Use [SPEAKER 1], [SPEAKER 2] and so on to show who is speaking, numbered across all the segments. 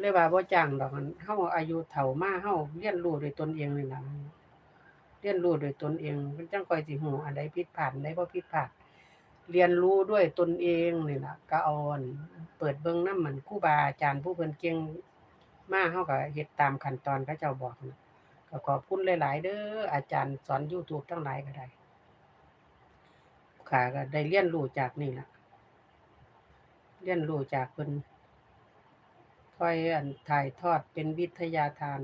[SPEAKER 1] เลยว่าบ่จ้างดอกมันเฮาอายุเฒ่ามาเฮาเรียนรู้ด้วยตนเองนี่ล่ะเรียนรู้ด้วยตนเองมันจังค่อยสิฮู้อันใดผิดพลาดอันใดบ่ผิดพลาดเรียนรู้ด้วยตนเองนี่ล่ะก็เอาอั่นเปิดเบิ่งนำมันครูบาอาจารย์ผู้เพิ่นเก่งมาเฮาก็เฮ็ดตามขั้นตอนเขาเจ้าบอกนะก็ขอบคุณหลาย ๆ เด้ออาจารย์สอน YouTube ทั้งหลายก็ได้ขาก็ได้เรียนรู้จากนี่ล่ะเรียนรู้จากเพิ่น คอยอันถ่ายทอดเป็นวิทยาทาน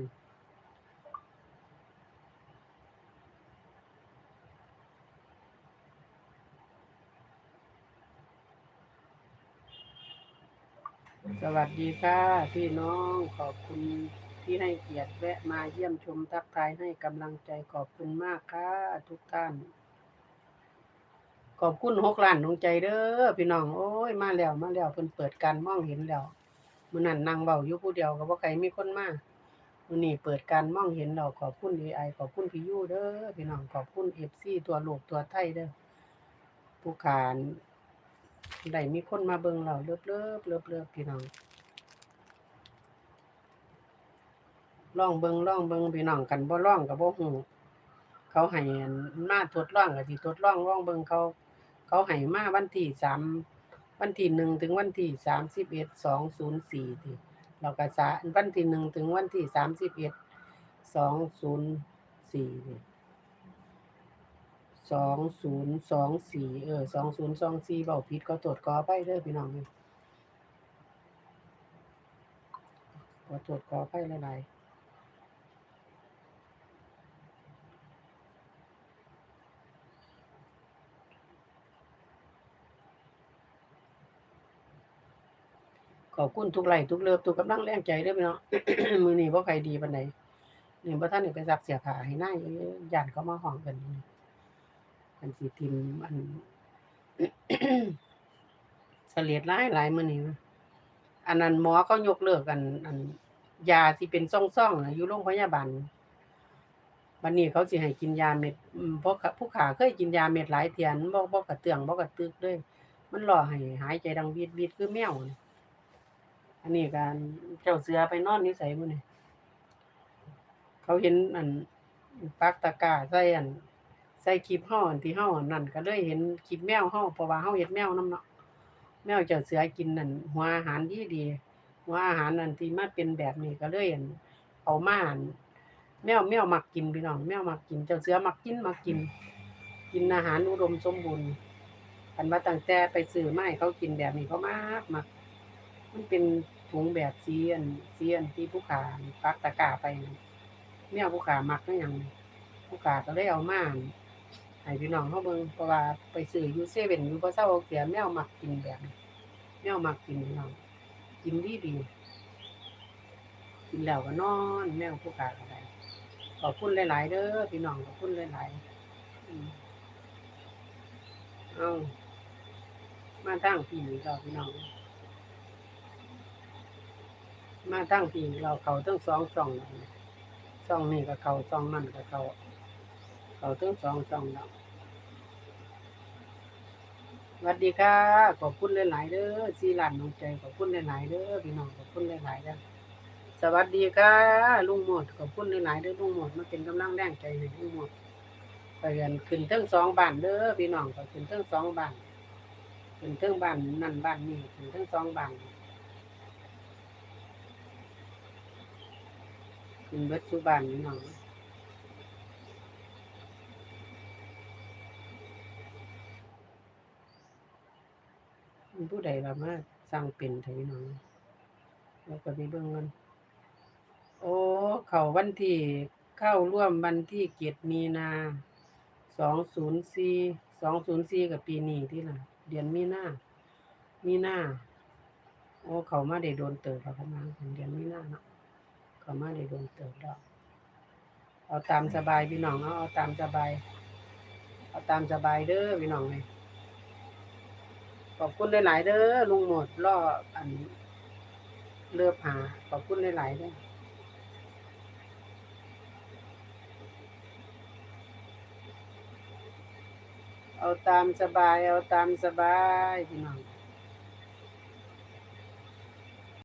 [SPEAKER 1] สวัสดีค่ะพี่น้องขอบคุณที่ให้เกียรติแวะมาเยี่ยมชมทักทายให้กำลังใจขอบคุณมากค่ะทุกท่าน ขอบคุณหกล้านดวงใจเด้อพี่น้องโอ้ยมาแล้วมาแล้วเพิ่นเปิดการมองเห็นแล้ว มื้อนั้นนั่งเว้าอยู่ผู้เดียวก็บ่ใครมีคนมามื้อนี้เปิดการมองเห็นแล้วขอบคุณ AI ขอบคุณพี่ยูเด้อพี่น้องขอบคุณ FC ตัวโลกตัวไทยเด้อผู้ขานได้มีคนมาเบิ่งเราเลิบเลิบเลิบเลิบพี่น้องลองเบิงลองเบิงพี่น้องกันบ่ลองก็บ่ฮู้เขาให้มาทดลองก็สิทดลองลองเบิงเขา เขาให้มาวันที่สาม วันที่หนึ่งถึงวันที่สามสิบเอ็ดสองศูนย์สี่ที่เราก็สาวันที่หนึ่งถึงวันที่สามสิบเอ็ดสองศูนย์สี่ที่สองศูนย์สองสี่เออสองศูนย์สองสี่เบาผิดก็ตรวจกอไปเด้อพี่น้องนี่ขอตรวจกอไปหลายๆ ขอบคุณทุกไลค์ทุกเลิฟทุกกำลังแรงใจด้อพี่น้อง มือนี้บ่ใครดีปานใดนี่บ่ทันได้ไปซักเสื้อผ้าให้นายย่านเขามาฮ้องกันอันสิทิมอันเสลียดหลายหลายมือนี้อันนั้นหมอเขายกเลิกอัน อัน ยาที่เป็นซ่องๆน่ะอยู่โรงพยาบาลบัดนี้เขาสิให้กินยาเม็ดเพราะผู้ขาเคยกินยาเม็ดหลายเทียนบ่บ่กระเตืองบ่กระตึกเลยมันรอให้หายใจดังวีดๆคือแมวนี่ อันนี้การเจ้าเสือไปนอนอยู่ไสมื้อนี้เขาเห็นอันปักตะกร้าใส่อันใส่คลิปเฮาอันที่เฮาอันนั่นก็เลยเห็นคลิปแมวเฮาเพราะว่าเฮาเฮ็ดแมวน้ำเนาะแมวเจ้าเสือกินนั่นหัวอาหารดีหัวอาหารนั่นที่มาเป็นแบบนี้ก็เลยอันเอามาอันแมวแมวมักกินพี่น้องแมวมักกิน เจ้าเสือมักกินมักกิน กินอาหารอุดมสมบูรณ์คันว่าตั้งแต่ไปซื้อมาให้เขากินแบบนี้เขามากมัก มันเป็นถุงแบบสีอันสีอันที่ผู้ขาปักตะกร้าไปนั่นแมวผู้ขามักนั่นยังผู้ขาก็เลยเอามาให้พี่น้องเขาเบิ่งเพราะว่าไปซื้อยูเซเว่นอยู่บ่เซาเสียแมวมักกินแบบแมวมักกินพี่น้องกินดีดีกินแล้วก็นอน แมวผู้ขาก็ได้ขอบคุณหลาย ๆ เด้อพี่น้องขอบคุณหลายๆเอามาทางพี่เราพี่น้อง มาทั้งพีเราเขาทั้งสองช่องช่องนี้ก็เขาช่องนั่นก็เขาเขาทั้งสองช่องแล้วสวัสดีค่ะขอบคุณหลายๆเด้อสีหลานน้องใจขอบคุณหลายๆเด้อพี่น้องขอบคุณหลายๆเด้อสวัสดีค่ะลุงหมดขอบคุณหลายๆเด้อลุงหมดมาเป็นกำลังแรงใจให้ลุงหมดไปเรียนขึ้นทั้งสองบ้านเด้อพี่น้องก็ขึ้นทั้งสองบ้านขึ้นทั้งบ้านนั่นบ้านนี้ขึ้นทั้งสองบ้าน กินเบิดสุบานนี่น้องมันผู้ใดละมาสร้างเป็นไทยน้องแล้วก็ไปเบิ่งกันโอ้เขาวันที่เข้าร่วมวันที่เกียรติมีนาสองศูนย์สี่สองศูนย์สี่กับปีนี้ที่ละเดือนมีนามีนาโอ้เขามาได้โดนเติบเขามาถึงเดือนมีนาเนาะ ขามาได้โดนเติบดอก เอาตามสบายพี่น้องเอาเอาตามสบาย เอาตามสบายเด้อพี่น้องเลยขอบคุณหลายๆเด้อลุงหมดล่ออันเลือบหาขอบคุณหลายๆเด้อเอาตามสบาย เอาตามสบายพี่น้อง